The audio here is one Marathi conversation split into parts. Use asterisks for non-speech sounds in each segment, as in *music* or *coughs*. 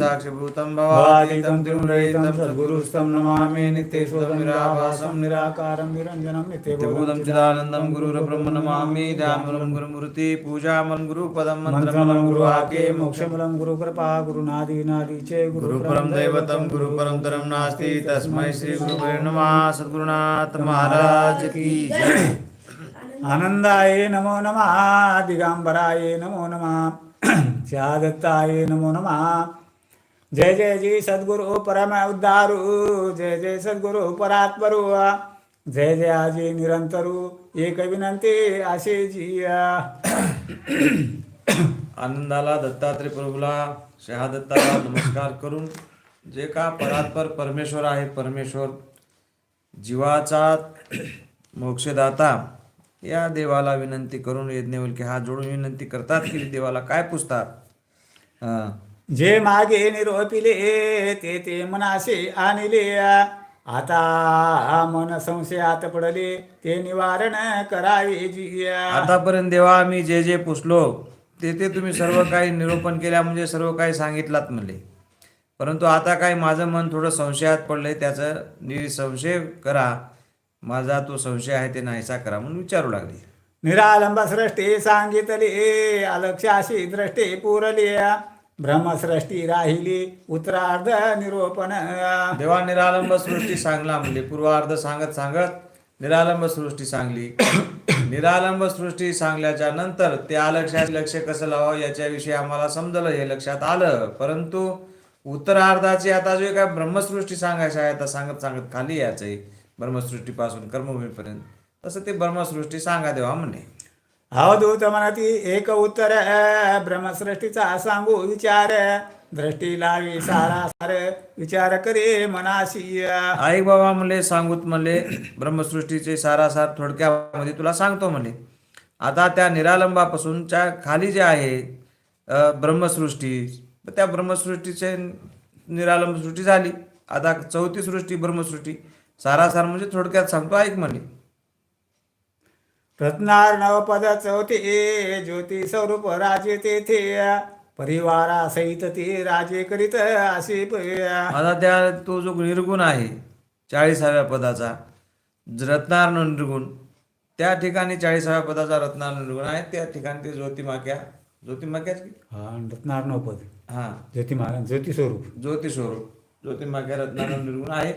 साक्षिभूतं भवातीतं भवातीतं त्रिगुणरहितं त्रिगुणरहितं सद्गुरुस्तं नमामि नित्यशोधं निराभासं निराकारं निरञ्जनं नित्यभूतं नित्यभूतं चिदानन्दं गुरुर्ब्रह्म नमामि ध्यानमलं गुरुमूर्ति पूजामलं गुरुपदं मंत्रमलं मन्त्रमलं गुरुवाक्ये गुरुवाक्ये मोक्षमलं गुरुकृपा गुरुनादी नादीचे गुरुपरं दैवतं गुरुपरं तरं नास्ति तस्मै श्री गुरुवे नमः सद्गुरुनाथ महाराज की जय आनंदाय नमो नमः दिगंबराय नमो नमः श्यादत्ताय नमो नमः जय जय जी सद्गुरु परम उद्धारू जय जय सद्गुरु परात्परू। जय जय आजी निरंतरू एक विनंती असे जिया आनंदाला दत्तात्रय प्रभूला शहादत्ताला नमस्कार करून जे का परात्पर परमेश्वर आहे परमेश्वर जीवाचा मोक्षदाता या देवाला विनंती करून यज्ञवल्के हात जोडून विनंती करतात की देवाला काय पुजतात हा. जे मागे निरोपिले ते ते मनासे आणले. आता मन संशयात पडले ते निवारण करावे जिया. आतापर्यंत देवा आम्ही जे जे पुसलो ते ते तुम्ही सर्व काही निरूपण केल्या म्हणजे सर्व काही सांगितलात म्हणले. परंतु आता काय माझं मन थोडं संशयात पडलंय त्याचं निसंशय करा. माझा तो संशय आहे ते नाहीसा करा म्हणून विचारू लागले. निरालंब सृष्टी सांगितले अलक्षाशी दृष्टी पुरली. ब्रह्मसृष्टी राहिली उत्तरार्ध निरोपण देवा निरालंब सृष्टी सांगला म्हणजे पूर्वार्ध सांगत सांगत निरालंब सृष्टी सांगली. निरालंब सृष्टी सांगल्याच्या नंतर त्या लक्षात लक्ष कसं लावावं याच्याविषयी आम्हाला समजलं हे लक्षात आलं. परंतु उत्तरार्धाची आता जो काय ब्रह्मसृष्टी सांगायचं आहे आता सांगत सांगत खाली यायचं आहे ब्रह्मसृष्टीपासून कर्मभूमीपर्यंत. तसं ते ब्रह्मसृष्टी सांगा देवा म्हणे. अवधूत म्हणती एक उत्तर ब्रह्मसृष्टीचा सांगू विचार दृष्टी लावी सारा सार विचार करे मनाशी आई बाबा म्हणले सांगूत म्हणले ब्रह्मसृष्टीचे सारासार थोडक्यामध्ये तुला सांगतो म्हणले आता त्या निरालंबापासूनच्या खाली जे आहे ब्रह्मसृष्टी त्या ब्रह्मसृष्टीचे निरालंब सृष्टी झाली आता चौथी सृष्टी ब्रह्मसृष्टी सारासार म्हणजे थोडक्यात सांगतो ऐक म्हणले रत्नार नवपद चौथे ज्योती स्वरूप राजे तेथे. परिवारा सहित ते राजे करीत असे आता त्या तो जो निर्गुण आहे चाळीसाव्या पदाचा रत्नार निर्गुण त्या ठिकाणी चाळीसाव्या पदाचा रत्नार निर्गुण आहे त्या ठिकाणी ते ज्योतिमाक्या ज्योतिमाक्याच की? हा रत्नार नवपद. हा. ज्योती महाराज ज्योती स्वरूप ज्योती स्वरूप ज्योतिमाक्या रत्नार निर्गुण आहे.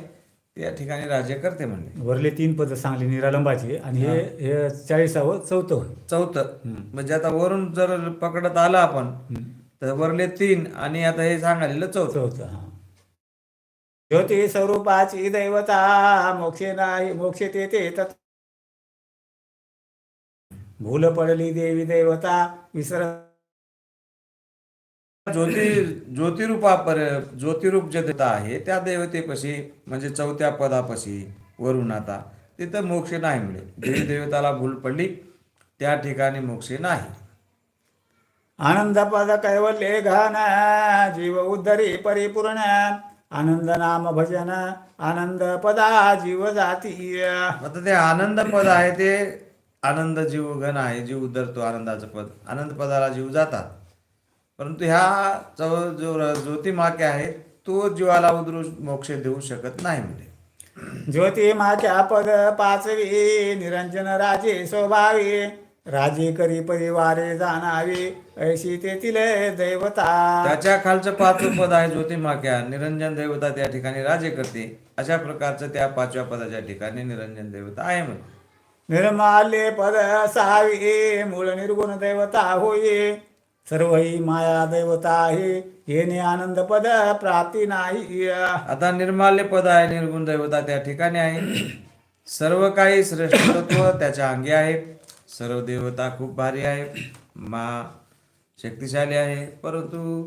त्या ठिकाणी राज्य करते म्हणले. वरले तीन पद सांगली निरालंबाची आणि हे हे. चाळीसावं चौथं होय. चौथं. म्हणजे आता वरून जर पकडत आलं आपण तर वरले तीन आणि आता हे सांगायला चौथं. चौथं हा. ज्योती स्वरूपाची दैवता मोक्षे नाही मोक्षे तेथे तत् भूल पडली देवी देवता विसर ज्योती ज्योतिरूपा पर ज्योतिरूप जे देवता आहे त्या देवतेपाशी म्हणजे चौथ्या पदापाशी वरून आता तिथं मोक्ष नाही मिळेल. देवी देवताला भूल पडली त्या ठिकाणी मोक्ष नाही. आनंद पद कैवल्य घन जीव उद्धरी परिपूर्ण आनंद नाम भजन आनंद पदा जीव जाती आता ते आनंद पद आहे ते आनंद जीव घन आहे जीव उद्धरतो आनंदाचं पद. आनंद पदाला जीव जातात. परंतु ह्या चौ जो ज्योतिमाके आहे तो जीवाला उदरू मोक्ष देऊ शकत नाही म्हणजे ज्योती माच्या पद पाचवी निरंजन राजे स्वभावी राजे करी परिवारे जाणावे ऐशी तेथील दैवता. त्याच्या खालचं पाचवं पद आहे ज्योतिमाक्या निरंजन देवता त्या ठिकाणी राजे करते. अशा प्रकारचं त्या पाचव्या पदाच्या ठिकाणी निरंजन देवता आहे म्हणजे निर्माल्य पद सहावी मूळ निर्गुण दैवता होय सर्व ही माया दैवता आहे. येणे आनंद पद प्राप्ती नाही. आता निर्माल्य पद आहे निर्गुण देवता त्या ठिकाणी आहे. सर्व काही श्रेष्ठ तत्व त्याच्या अंगी आहे. सर्व देवता खूप भारी आहे. मा शक्तिशाली आहे. परंतु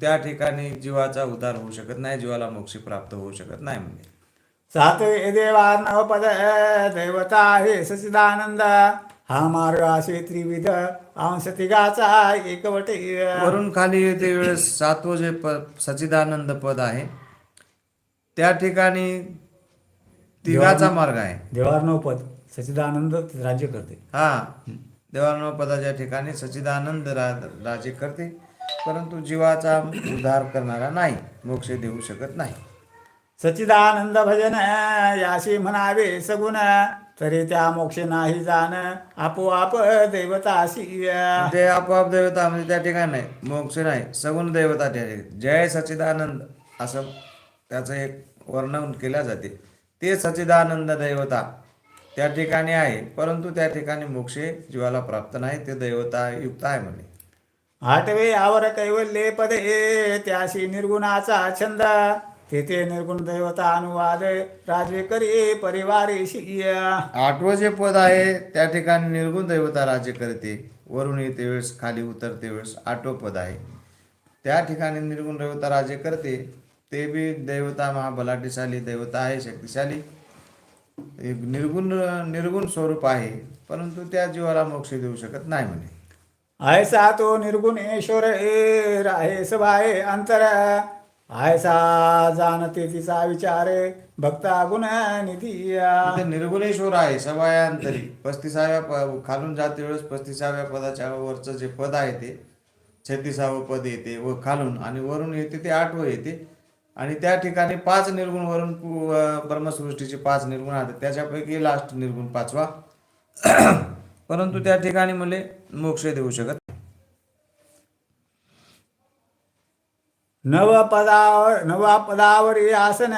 त्या ठिकाणी जीवाचा उद्धार होऊ शकत नाही जीवाला मोक्ष प्राप्त होऊ शकत नाही म्हणजे सातवे देवा नवपद दैवता आहे सचिदानंद हा मार्ग असे त्रिविध अंश तिघाचा एकवटे वरून खाली येते वेळेस सातवं जे पद सच्चिदानंद पद आहे. त्या ठिकाणी तिघाचा मार्ग आहे. देवार नवपद सचिदानंद राज्य करते. हा देवानव पदाच्या ठिकाणी सच्चिदानंद रा राजे करते. परंतु जीवाचा उद्धार करणारा नाही मोक्ष देऊ शकत नाही. सच्चिदानंद भजन याशी म्हणावे सगुण तरी त्या मोक्ष नाही जाण आपोआप दैवताशी ते आपोआप देवता म्हणजे त्या ठिकाणी नाही मोक्ष नाही सगुण देवता त्या ठिकाणी. जय सच्चिदानंद असं त्याचं एक वर्णन केल्या जाते. ते सच्चिदानंद देवता त्या ठिकाणी आहे परंतु त्या ठिकाणी मोक्ष जीवाला प्राप्त नाही ते देवता युक्त आहे म्हणे. आठवे आवर कैवल्ये पदे त्याशी निर्गुणाचा छंद. तेथे निर्गुण दैवता अनुवाद राजे करी परिवारेशी आठवं जे पद आहे त्या ठिकाणी निर्गुण देवता राज्य करते. वरून येते वेळेस खाली उतरते वेळेस आठवं पद आहे. त्या ठिकाणी निर्गुण देवता राज्य करते. ते बी देवता महाबलाढ्यशाली देवता आहे शक्तिशाली. एक निर्गुण निर्गुण स्वरूप आहे परंतु त्या जीवाला मोक्ष देऊ शकत नाही म्हणे. ऐसा तो निर्गुणेश्वर ए राहे सभाए अंतर। आयसा जाणते तिचा विचार भक्ता गुण निधी ते निर्गुणेश्वर आहे सवायांतरी पस्तीसाव्या प खालून जाते वेळेस पस्तीसाव्या पदाच्या वरचं जे पद आहे ते छत्तीसावं पद येते व खालून आणि वरून येते ते आठवं येते. आणि त्या ठिकाणी पाच निर्गुण वरून पु- अं, ब्रह्मसृष्टीचे पाच निर्गुण आहेत. त्याच्यापैकी लास्ट निर्गुण पाचवा. परंतु त्या ठिकाणी मला मोक्ष देऊ शकत नवपदावर नवपदावर नवा पदावरी आसन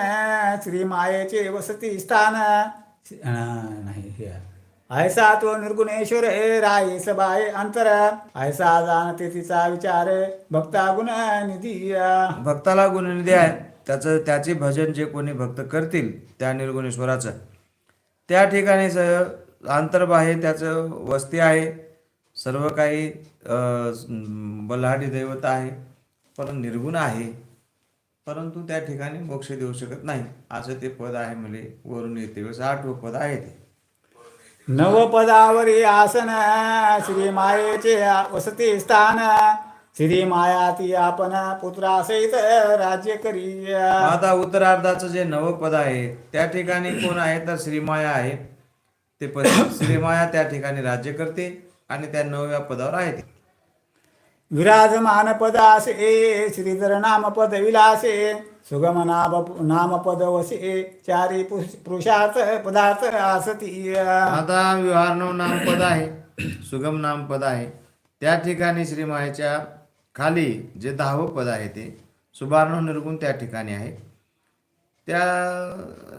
श्री मायेचे वसती स्थान नाही ऐसा तो निर्गुणेश्वर हे राये सबाय अंतर. ऐसा जाणते तिचा विचार. भक्ता गुण निधी. भक्ताला गुणनिधी आहे. त्याचं त्याचे भजन जे कोणी भक्त करतील त्या निर्गुणेश्वराचं. त्या ठिकाणी स अंतर्बाह्य त्याचं वस्ती आहे. सर्व काही बल्हाडी दैवत आहे. पण निर्गुण आहे. परंतु त्या ठिकाणी मोक्ष देऊ शकत नाही. असं ते पद आहे म्हणजे वरून येते वेळेस आठवं पद आहे ते. नव पदावरी आसन श्री मायेचे वसती स्थान. श्री माया ती आपण पुत्रासहित राज्य करी आता उत्तरार्धाचं जे नवपद आहे त्या ठिकाणी कोण आहे तर श्रीमाया आहे. ते पद श्रीमाया त्या ठिकाणी राज्य करते आणि त्या नवव्या पदावर आहे ते. विराजमान पदासे श्रीधर नाम पद विलासे सुगम नाम नाम पद वसे चारी पुरुषार्थ पदार्थ आसती। आता विहारनव नाम पद आहे सुगम नाम पद आहे. त्या ठिकाणी श्रीमायेच्या खाली जे दहावं पद आहे ते सुभार्णव निर्गुण त्या ठिकाणी आहे. त्या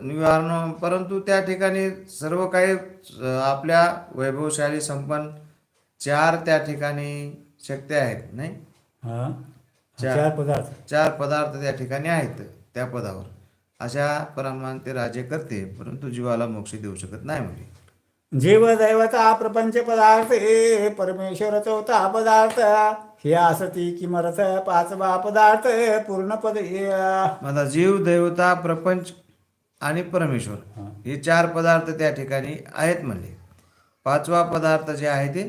निवारण परंतु त्या ठिकाणी सर्व काही आपल्या वैभवशाली संपन्न चार त्या ठिकाणी शक्ती आहेत नाही हा. चार. पदार्थ चार पदार्थ त्या ठिकाणी आहेत त्या पदावर अशा प्रमाणे ते राज्य करते परंतु जीवाला मोक्ष देऊ शकत नाही म्हणजे जीव दैवता प्रपंच पदार्थ हे परमेश्वर चौथा पदार्थ हे असती किमर्थ पाचवा पदार्थ पूर्ण पद हे. माझा जीव देवता प्रपंच आणि परमेश्वर हे चार पदार्थ त्या ठिकाणी आहेत म्हणले पाचवा पदार्थ जे आहे ते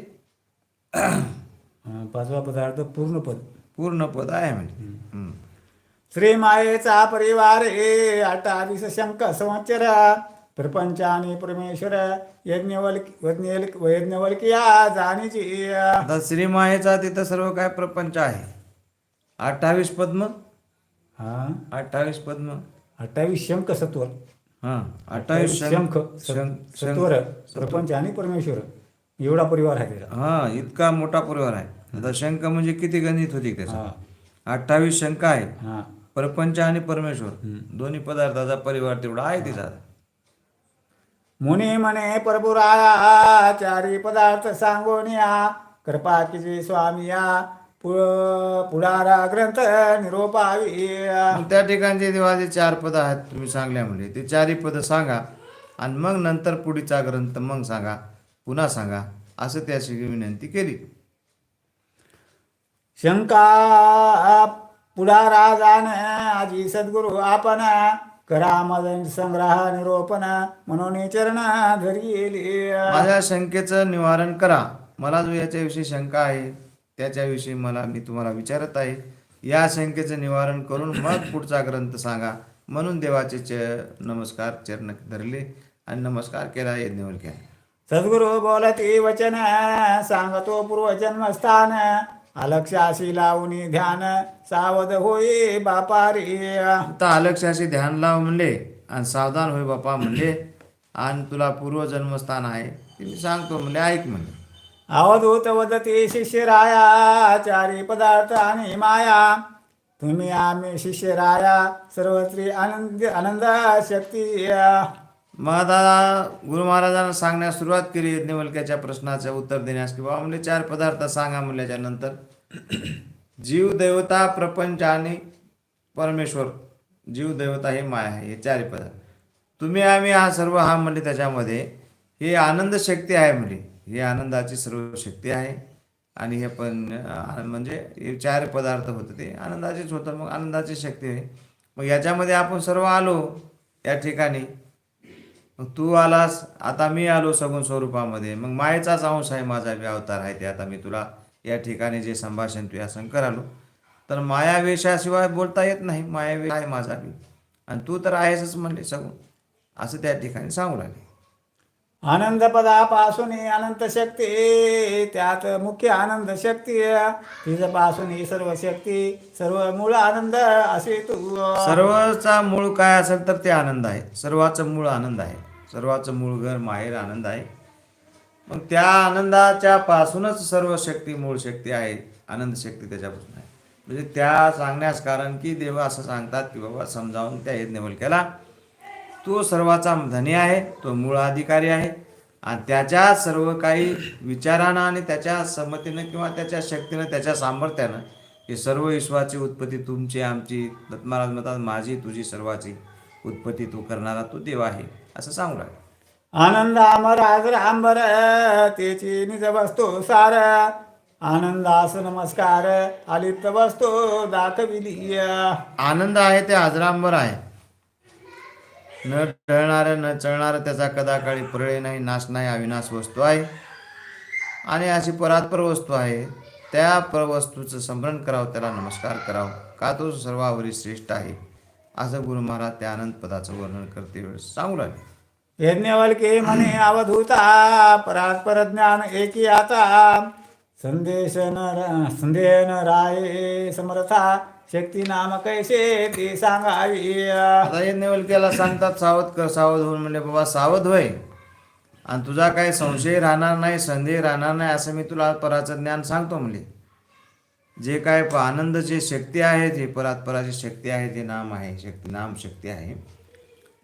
पाचवा पदार्थ पूर्ण पद पूर्ण पद आहे म्हणजे. श्री मायेचा परिवार हे अठ्ठावीस शंक संवत्सर प्रपंच आणि परमेश्वर आता श्रीमायेचा तिथं सर्व काय प्रपंच आहे? अठ्ठावीस पद्म? हा? अठ्ठावीस पद्म. अठ्ठावीस शंख सत्वर. हा अठ्ठावीस शंख सत्वर प्रपंच आणि परमेश्वर. एवढा परिवार आहे हा इतका मोठा परिवार आहे. आता शंख म्हणजे किती गणित होती त्याचा? अठ्ठावीस शंख आहे. हा. प्रपंच आणि परमेश्वर. दोन्ही पदार्थाचा परिवार तेवढा आहे तिचा. मुनी म्हणे परपुराया चारी पदार्थ सांगोनिया कृपा किजी स्वामिया पु- पुढारा ग्रंथ निरोपावी त्या ठिकाणचे देवाचे चार पद आहेत तुम्ही सांगल्या म्हणजे. ते चारही पद सांगा. आणि मग नंतर पुढीचा ग्रंथ मग सांगा. पुन्हा सांगा. असं त्याची विनंती केली. शंका पुढारा जाण आजी सद्गुरु आपण करा मदन संग्रह निरोपण म्हणून चरण धरी माझ्या शंकेचं निवारण करा. मला जो याच्याविषयी शंका आहे त्याच्याविषयी मला मी तुम्हाला विचारत आहे. या शंकेचं निवारण करून मग पुढचा ग्रंथ सांगा. म्हणून देवाचे च नमस्कार चरण धरले आणि नमस्कार केला यज्ञवर केला सद्गुरु बोलती वचन सांगतो पूर्वजन्मस्थान. अलक्षाशी लावणी ध्यान सावध होई बापारी. आता अलक्षाशी ध्यान लाव म्हणले आणि सावधान होय बापा म्हणले आणि तुला पूर्वजन्मस्थान आहे. ते मी सांगतो म्हणले ऐक म्हणले. अवधूत वदती शिष्यराया चारी पदार्थ आणि माया. तुम्ही आम्ही शिष्यराया सर्वत्री आनंद आनंद शक्ती. मग दादा गुरु महाराजांना सांगण्यास सुरुवात केली यज्ञवल्क्याच्या प्रश्नाचं उत्तर देण्यास की बाबा म्हणजे चार पदार्थ सांगा म्हणल्याच्या नंतर जीव देवता प्रपंच आणि परमेश्वर जीव देवता हे माया आहे हे चार पदार्थ. तुम्ही आम्ही हा सर्व हा म्हणले त्याच्यामध्ये हे आनंद शक्ती आहे म्हणजे ही आनंदाची सर्व शक्ती आहे. आणि हे पण म्हणजे हे चार पदार्थ होते ते. आनंदाचेच होतं मग आनंदाची शक्ती आहे. मग याच्यामध्ये आपण सर्व आलो या ठिकाणी मग तू आलास आता मी आलो सगुण स्वरूपामध्ये. मग मायेचाच अंश आहे माझा बी अवतार आहे ते. आता मी तुला या ठिकाणी जे संभाषण तू या शंकर आलो. तर मायावेशाशिवाय बोलता येत नाही. मायावेश आहे माझा बी. आणि तू तर आहेसच म्हणले सगुण. असं त्या ठिकाणी सांगू लागले. आनंद पदापासून अनंत शक्ती. त्यात मुख्य आनंद शक्ती तिच्यापासून ही सर्व शक्ती. सर्व मूळ आनंद असे तू. सर्वचा मूळ काय असेल तर ते आनंद आहे. सर्वाचं मूळ आनंद आहे. सर्वाचं मूळ घर माहेर आनंद आहे. मग त्या आनंदाच्या पासूनच सर्व शक्ती मूळ शक्ती आहे. आनंद शक्ती त्याच्यापासून आहे. म्हणजे त्या सांगण्यास कारण की देव असं सांगतात की बाबा समजावून त्या यज्ञवल्क्याला तो सर्वाचा धनी आहे तो मूळ अधिकारी आहे. आणि त्याच्या सर्व काही विचारानं आणि त्याच्या संमतीनं किंवा त्याच्या शक्तीनं त्याच्या सामर्थ्यानं हे सर्व विश्वाची उत्पत्ती तुमची आमची. दत्त महाराज म्हणतात माझी तुझी सर्वाची उत्पत्ती तू करणारा तो देव आहे. असं सांगू लागला आनंद अमर आदर अंबर त्याची निज वस्तू सार. आनंदास नमस्कार आलिप्त वस्तू दाखविली आनंद आहे ते आजरांबर आहे. न टळणारं न चळणारं त्याचा कदाकाळी प्रळय नाही नाश नाही अविनाश वस्तू आहे. आणि अशी परात्पर वस्तू आहे. त्या पर वस्तूचं स्मरण करावं त्याला नमस्कार करावं. का तो सर्वावरी श्रेष्ठ आहे? असं गुरु महाराज त्या आनंद पदाचं वर्णन करते वेळेस सांगू लागले. यज्ञवल्के म्हणे अवधूता परात्पर ज्ञान एकी आता. संदेश न संदेह न राये समर्था. शक्ती नाम कैसे ती सांगावी. आता सांगतात सावध कर सावध होऊन म्हणजे बाबा सावध होय. आणि तुझा काही संशय राहणार नाही संदेह राहणार नाही असं मी तुला पराचं ज्ञान सांगतो म्हणले. जे काय प- आनंद जे शक्ती आहे जे परात्पराची शक्ती आहे जे नाम आहे शक्ती नाम शक्ती आहे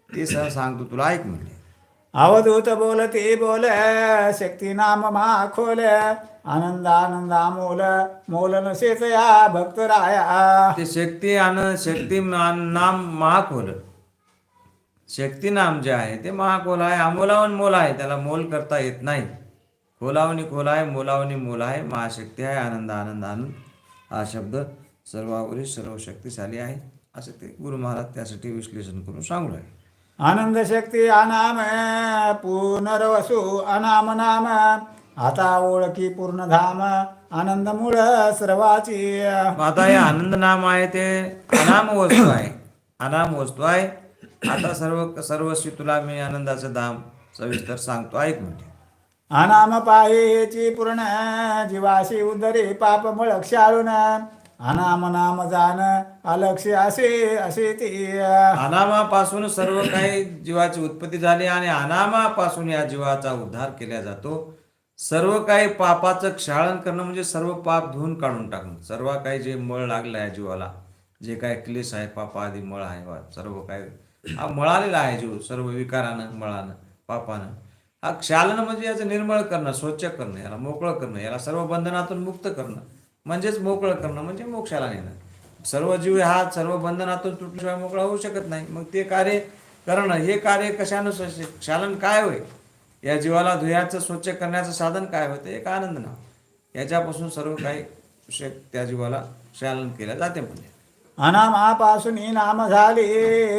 ते सह सांगतो तुला ऐक म्हणले अवधूत बोलते बोल शक्ती नाम मा खोल आनंद आनंद मोल मोल नसेच या भक्त राया. ते शक्ती आनंद शक्ती नाम महाखोल शक्ती नाम जे आहे ते महाखोल आहे अमोलावन मोल आहे त्याला मोल करता येत नाही. खोलावणी खोल आहे मोलावणी मोल आहे महाशक्ती आहे आनंद आनंद आनंद हा शब्द सर्वावरील सर्व शक्तिशाली आहे. असं ते गुरु महाराज त्यासाठी विश्लेषण करून सांगू लागले आनंद शक्ती अनाम पुनर्वसु अनाम नाम. आता ओळखी पूर्ण धाम आनंद मूळ सर्वाची आता हे आनंद नाम आहे ते अनाम वस्तू आहे. अनाम वस्तू आहे. आता सर्व सर्वस्वी तुला मी आनंदाचं धाम सविस्तर सांगतो. ऐक म्हणजे अनाम पाहेची पूर्ण जीवाशी उदरी पाप मुळ क्षाळून अनाम नाम जाण अलक्ष असे असे ती. अनामापासून सर्व काही जीवाची उत्पत्ती झाली आणि अनामापासून या जीवाचा उद्धार केला जातो. सर्व काही पापाचं क्षाळण करणं म्हणजे सर्व पाप धुवून काढून टाकणं. सर्व काही जे मळ लागलं आहे जीवाला जे काय क्लेश आहे पापा आधी मळ आहे सर्व काही. हा मळालेला आहे जीव सर्व विकारानं मळानं पापानं. हा क्षालन म्हणजे याचं निर्मळ करणं स्वच्छ करणं याला मोकळं करणं याला सर्व बंधनातून मुक्त करणं. म्हणजेच मोकळं करणं म्हणजे मोक्षाला नेणं. सर्व जीव हा सर्व बंधनातून तुटल्याशिवाय मोकळा होऊ शकत नाही. मग ते कार्य करणं हे कार्य कशानं स- क्षालन काय होय? या जीवाला धुयाचं स्वच्छ करण्याचं साधन काय होतं एक आनंद नाव. याच्यापासून सर्व काही शे- त्या जीवाला क्षालन केलं जाते म्हणजे. अनामापासून नाम झाले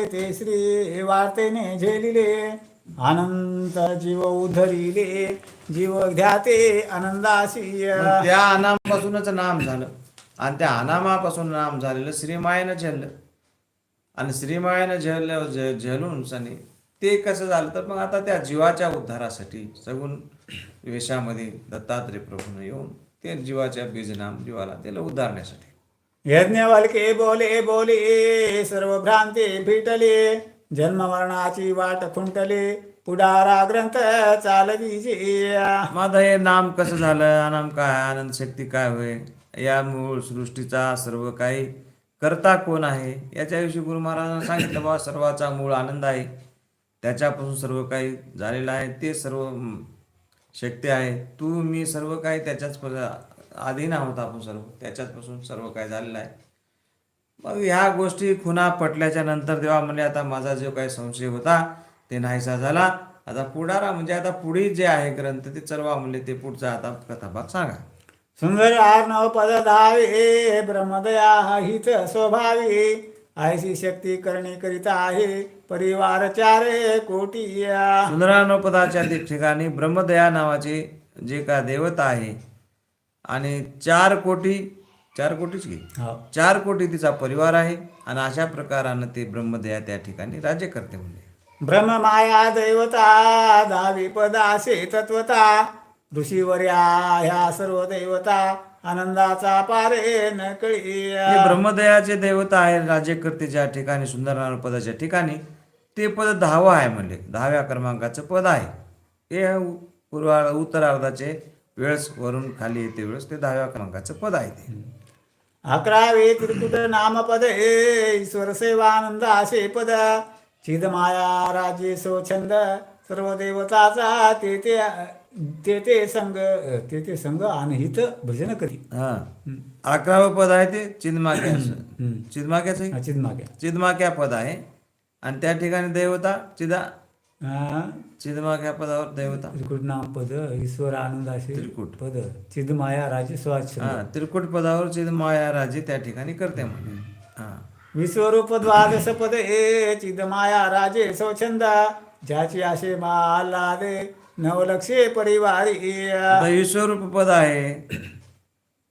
ते श्री वार्तेने झेलिले. अनंत जीव उधरिले जीव ध्याते आनंदाशी त्या अनामापासूनच नाम झालं. आणि त्या अनामापासून नाम झालेलं श्रीमायेनं झेललं. आणि श्रीमायेनं झेल झेलून सनी ते कसं झालं तर मग आता त्या जीवाच्या उद्धारासाठी सगुण वेशामध्ये दत्तात्रय प्रभूनं येऊन ते जीवाच्या बीजनाम जीवाला त्याला उद्धारण्यासाठी. यज्ञवल्के बोले बोले सर्व भ्रांती फिटले जन्ममरणाची वाट खुंटले पुढारा ग्रंथ चालविजे माझं हे नाम कसं झालं? नाम काय? आनंद शक्ती काय होय? या मूळ सृष्टीचा सर्व काही करता कोण आहे? याच्याविषयी गुरु महाराजांना सांगितलं बाबा सर्वाचा मूळ आनंद आहे. त्याच्यापासून सर्व काही झालेलं आहे. ते सर्व शक्ती आहे. तू मी सर्व काही त्याच्याच प- अधीन आहोत आपण सर्व. त्याच्याचपासून सर्व काही झालेलं आहे. मग ह्या गोष्टी खुणा पटल्याच्या नंतर तेव्हा म्हणजे आता माझा जो काही संशय होता ते नाहीसा झाला. आता पुढारा म्हणजे आता पुढे जे आहे ग्रंथ ते चलवा म्हणजे ते पुढचा आता कथाभाग सांगा. सुंदर आर्णव पद धावे ब्रह्मदया हित स्वभावी. ऐशी शक्ती करणे करिता आहे परिवार चारे कोटी सुंदरानुपदाच्या ठिकाणी ब्रह्मदया नावाचे जे का देवता आहे आणि चार कोटी चार कोटीच घे. हो. चार कोटी तिचा परिवार आहे आणि अशा प्रकारानं ते ब्रह्मदया त्या ठिकाणी राज्य करते म्हणजे ब्रह्म माया दैवता दहावी पदासे तत्वता ऋषीवर्या ह्या सर्व देवता आनंदाचा पारे न कळी ब्रह्मदयाचे देवता आहे राज्यकर्ते ज्या ठिकाणी सुंदरनारायण पदाच्या ठिकाणी ते पद दहावं आहे म्हणले. दहाव्या क्रमांकाचं पद आहे. हे उ- पूर्वा उत्तरार्धाचे वेळस वरून खाली येते वेळेस ते दहाव्या क्रमांकाचं पद आहे ते. अकरावे त्रिकुट नामपद ईश्वर सेवानंद असे पद चिदमाया राजे सोछंद सर्व देवताचा ते ते ते ते संग ते ते संग अनहित भजन करी. हा. अकरावं पद आहे ते चिदमाक्याचं हम्म. चिदमाक्याचं आहे? चिदमाग्या चिदमाक्या पद आहे. आणि त्या ठिकाणी देवता चिदा हा. चिदमाक्या पदावर देवता त्रिकुट नाम पद ईश्वर आनंद असे त्रिकुट. पद चिदमाया राजे हा त्रिकुट पदावर चिदमाया राजे त्या ठिकाणी करते म्हणजे हा विश्वरूप द्वादश पद ए चिदमाया राजे स्वच्छंद ज्याची आशे मालादे नवलक्षे परिवारी आता ईश्वरूप पद आहे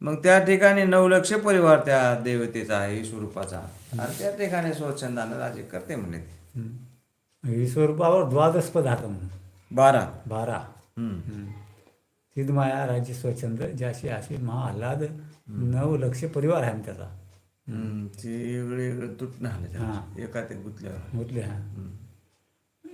मग त्या ठिकाणी नऊ लक्ष परिवार त्या देवतेचा आहे ईश्वरूपाचा आणि त्या ठिकाणी स्वच्छंदानं राज्य करते ते. विश्वरूपावर द्वादश पद हात म्हणून. बारा. बारा. हम्म. चिदमाया राज्य स्वच्छंद ज्याशी आशे महाल्लाद नऊ लक्ष परिवार आहे त्याचा. ते हा. एका ते हा.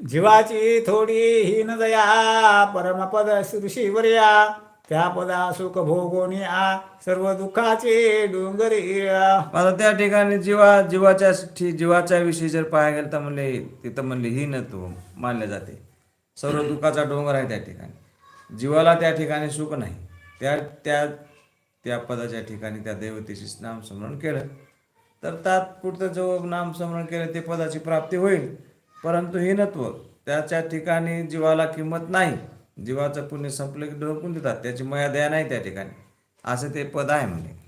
जीवाची थोडी हीन दया परमपद ऋषीवर्या. त्या पदा सुख भोगोनी आ सर्व दुःखाचे डोंगरी आता त्या ठिकाणी जीवा जीवाच्या जीवाच्या विषयी जर पाहायला गेलं तर म्हणले तिथं म्हणले ही तो मानले जाते. सर्व दुःखाचा डोंगर आहे त्या ठिकाणी. जीवाला त्या ठिकाणी सुख नाही. त्या त्या त्या पदाच्या ठिकाणी त्या देवतेशी नामस्मरण केलं. तर तात्पुरतं जो नामस्मरण केलं ते पदाची प्राप्ती होईल. परंतु हीनत्व त्याच्या ठिकाणी जीवाला किंमत नाही. जीवाचं पुण्य संपलं की ढोकून देतात. त्याची मया दया नाही त्या ठिकाणी. असं ते पद आहे म्हणजे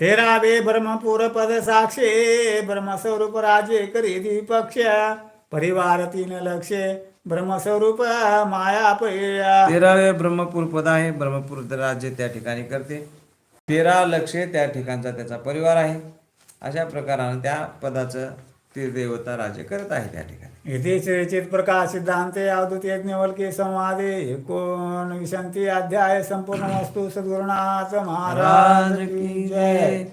तेरावे ब्रह्मपूर पद साक्षे ब्रह्मस्वरूप राजे करी दीपक्ष परिवार तीन लक्षे ब्रह्मस्वरूप माया तेरावे ब्रह्मपूर पद आहे. ब्रह्मपूर राज्य त्या ठिकाणी करते. तेरा लक्षे त्या ठिकाणचा त्याचा परिवार आहे. अशा प्रकारानं त्या पदाचं ते देवता राज्य करत आहे त्या ठिकाणी. इति चेत प्रकाश सिद्धांते संवादे एकोण विशंती अध्याय संपूर्ण वस्तू सद्गुरुनाथ महाराज की जय।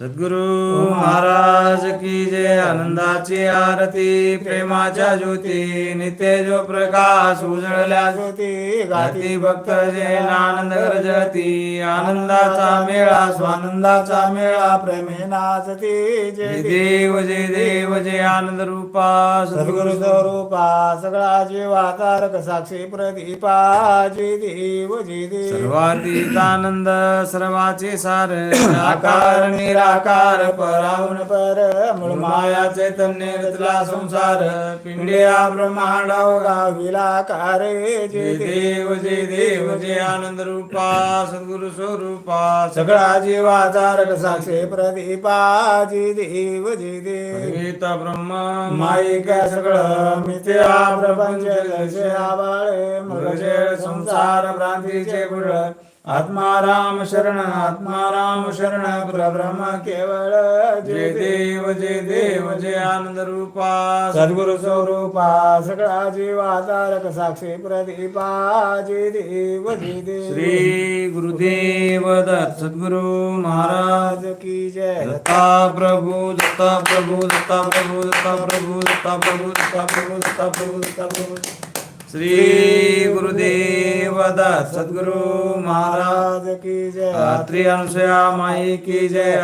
सद्गुरु महाराज की जय. आनंदाची आरती प्रेमाच्या ज्योती नित्य जो प्रकाश उजळल्या ज्योती गाती भक्त जैन आनंद गरजती आनंदाचा मेळा स्वानंदाचा मेळा प्रेमे नाचती. जय जय देव जय देव जय आनंद रूपा सद्गुरु स्वरूपा सगळा जीवा तारक साक्षी प्रदीपा. जय देव जय देव. सर्वातीत आनंद सर्वाचे सार आकार *coughs* निराकार परावून पर मूळ माया चैतन्य रचला संसार. पिंडिया ब्रह्मांड अवघा विलाकार जय देव जय देव जय आनंद रूपा सद्गुरु स्वरूपा. सगळा जीवा तारक साक्षी प्रदीपा. जय देव जय देव. सर्वेत ब्रह्म माईक सगळं मिथ्या प्रपंच जसे आबाळे संसार भ्रांतीचे गुळ आत्मा राम शरण आत्मा राम शरण परब्रह्म केवळ जय देव जय देव जय आनंद रूपा। सद्गुरु स्वरूपा सगळा जीवाधारक साक्षी प्रदीपा जय देव जय देव। श्री गुरुदेव दत्त सद्गुरु महाराज की जय। दत्ता प्रभु दत्ता प्रभु दत्ता प्रभु दत्ता प्रभु दत्ता प्रभु दत्ता प्रभु दत्ता प्रभु दत्ता प्रभु। श्री गुरुदेव दत्त सद्गुरु महाराज महाराज की जय। रात्री अनुसया माई की जय।